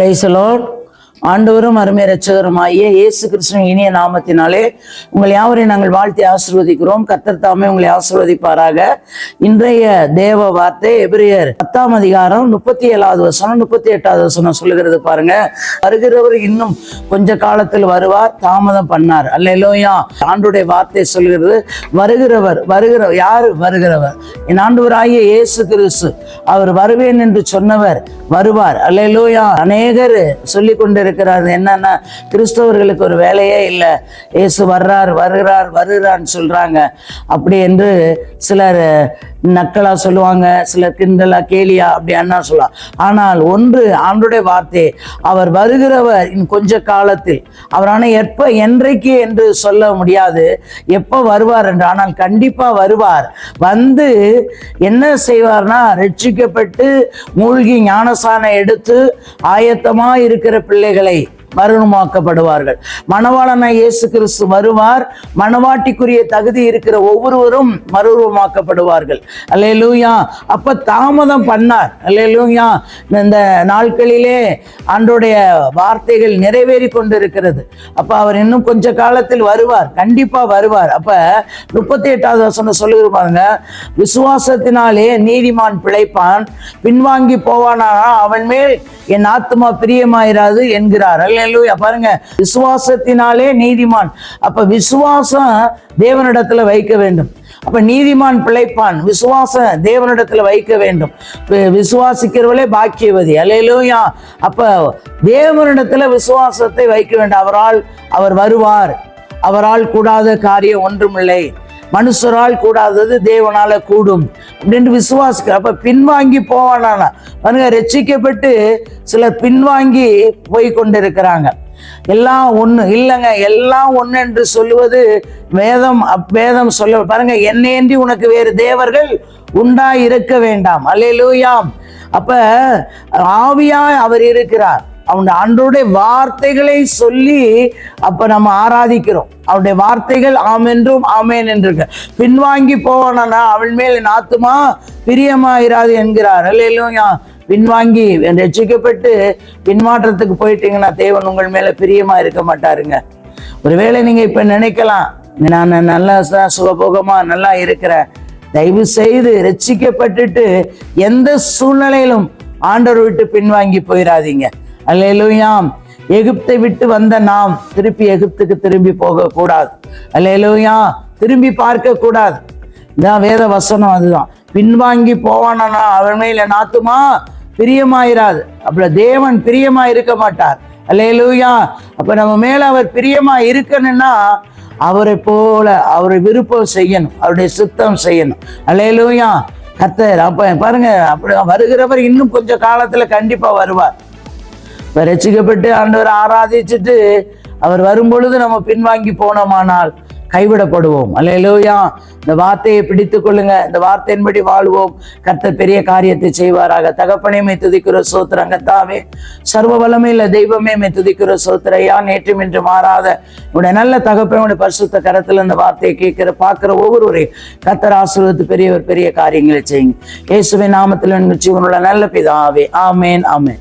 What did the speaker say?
பிரைசலோட் ஆண்டவரும் அருமை ரட்சகருமாகிய இயேசு கிருஷ்ணன் இனிய நாமத்தினாலே உங்கள் யாவரையும் நாங்கள் வாழ்த்தி ஆசிர்வதிக்கிறோம். கர்த்தர் தாமே உங்களை ஆசிர்வதிப்பாராக. இன்றைய தேவ வார்த்தை எபிரியர் பத்தாம் அதிகாரம் முப்பத்தி ஏழாவது வசனம் முப்பத்தி எட்டாவது வசனம் சொல்லுகிறது பாருங்க. வருகிறவர் இன்னும் கொஞ்ச காலத்தில் வருவார் தாமதம் பண்ணார். அல்லையிலோயா ஆண்டுடைய வார்த்தை சொல்கிறது வருகிறவர் வருகிற யார் வருகிறவர்? என் ஆண்டவராகிய இயேசு கிறிஸ்து அவர் வருவேன் என்று சொன்னவர் வருவார். அல்லையிலோயா அநேகர் சொல்லி கொண்டிருக்கிறார். என்னன்னா கிறிஸ்தவர்களுக்கு ஒரு வேலையே இல்லை. இயேசு வர்றார் வருகிறார் வருகிறான்னு சொல்றாங்க. அப்படி என்று சிலர் நக்கலா சொல்லுவாங்க சிலர் கிண்டலா கேலியா அப்படி அண்ணா சொல்லலாம் ஆனால் ஒன்று ஆண்டுடைய வார்த்தை அவர் வருகிறவர் இன்னும் கொஞ்ச காலத்தில். அவர் ஆனால் எப்போ என்றைக்கு என்று சொல்ல முடியாது. எப்போ வருவார் என்று ஆனால் கண்டிப்பாக வருவார். வந்து என்ன செய்வார்னா ரட்சிக்கப்பட்டு மூழ்கி ஞானசானம் எடுத்து ஆயத்தமாக இருக்கிற பிள்ளைகளை மறுமாக்கப்படுவார்கள் மணவாளனாய் இயேசு கிறிஸ்து வருவார். மணவாட்டிக்குரிய தகுதி இருக்கிற ஒவ்வொருவரும் மறுரூபமாக்கப்படுவார்கள். அல்லேலூயா. அப்ப தாமதம் பண்ணார். அல்லேலூயா. இந்த நாட்களிலே ஆண்டோடைய வார்த்தைகள் நிறைவேறி கொண்டிருக்கிறது. அப்ப அவர் இன்னும் கொஞ்ச காலத்தில் வருவார். கண்டிப்பா வருவார். அப்ப முப்பத்தி எட்டாவது வசனம் சொல்லியிருப்பாங்க விசுவாசத்தினாலே நீதிமான் பிழைப்பான். பின்வாங்கி போவானா? அவன் மேல் என் ஆத்மா பிரியமாயிராது என்கிறார். அல்லேலூயா பாருங்க விசுவாசத்தினாலே நீதிமான். அப்ப விசுவாசம் தேவனிடத்துல வைக்க வேண்டும். அப்ப நீதிமான் பிழைப்பான். விசுவாசம் தேவனிடத்துல வைக்க வேண்டும். விசுவாசிக்கிறவளே பாக்கியவதி. அல்லேலூயா அப்ப தேவனிடத்துல விசுவாசத்தை வைக்க வேண்டும். அவரால் அவர் வருவார். அவரால் கூடாத காரியம் ஒன்றுமில்லை. மனுஷரால் கூடாதது தேவனால கூடும் அப்படின்னு விசுவாசிக்கிற அப்ப பின்வாங்கி போவானா பாருங்க ரட்சிக்கப்பட்டு சிலர் பின்வாங்கி போய் கொண்டிருக்கிறாங்க. எல்லாம் ஒண்ணு இல்லைங்க எல்லாம் ஒண்ணு என்று சொல்லுவது வேதம் அப்- வேதம் சொல்ல பாருங்க என்னையன்றி உனக்கு வேறு தேவர்கள் உண்டா இருக்க வேண்டாம். அல்லேலூயாம் அப்ப ஆவியா அவர் இருக்கிறார். அவனுடைய அன்றைய வார்த்தைகளை சொல்லி அப்ப நம்ம ஆராதிக்கிறோம். அவனுடைய வார்த்தைகள் ஆமென்றும் ஆமேன் என்று பின்வாங்கி போவானா அவள் மேல் என் ஆத்துமா பிரியமாயிராது என்கிறார். அல்லையா பின்வாங்கி ரட்சிக்கப்பட்டு பின்மாற்றத்துக்கு போயிட்டீங்கன்னா தேவன் உங்கள் மேல பிரியமா இருக்க மாட்டாருங்க. ஒருவேளை நீங்க இப்ப நினைக்கலாம் நான் நல்லா சுகபோகமா நல்லா இருக்கிறேன் தயவு செய்து ரட்சிக்கப்பட்டுட்டு எந்த சூழ்நிலையிலும் ஆண்டவர் விட்டு பின்வாங்கி போயிடாதீங்க அல்லேலூயாம் எகிப்தை விட்டு வந்த நாம் திருப்பி எகிப்துக்கு திரும்பி போக கூடாது அல்லேலூயா. திரும்பி பார்க்க கூடாது இதான் வேத வசனம் அதுதான். பின்வாங்கி போவானா அவன் மேல நாத்துமா? பிரியமாயிராது. அப்படி தேவன் பிரியமா இருக்க மாட்டார். அல்லேலூயா. அப்ப நம்ம மேல அவர் பிரியமா இருக்கணும்னா அவரை போல அவரை விருப்பம் செய்யணும். அவருடைய சுத்தம் செய்யணும். அல்லேலூயா. கத்தர் அப்ப பாருங்க அப்படி வருகிறவர் இன்னும் கொஞ்சம் காலத்துல கண்டிப்பா வருவார். இப்ப ரசிக்கப்பட்டு ஆண்டவரை ஆராதிச்சுட்டு அவர் வரும்பொழுது நம்ம பின்வாங்கி போனோமானால் கைவிடப்படுவோம். அல்லேலூயா. இந்த வார்த்தையை பிடித்து கொள்ளுங்க. இந்த வார்த்தையின்படி வாழ்வோம். கர்த்தர் பெரிய காரியத்தை செய்வாராக. தகப்பனே துதிக்கிற சோத்திரங்க தாவே சர்வ வல்லமை இல்லை தெய்வமே மே துதிக்கிற சோத்திரையா நேற்றும் இன்று மாறாத உடைய நல்ல தகப்பனுடைய பரிசுத்த கரத்தில் இந்த வார்த்தையை கேட்கிற பார்க்கிற ஒவ்வொருவரையும் கர்த்தர் ஆசிர்வத்து பெரியவர் பெரிய காரியங்களை செய்யுங்க. இயேசுவின் நாமத்தில் ஜீவனுள்ள நல்ல பிதாவே. ஆமேன் ஆமேன்.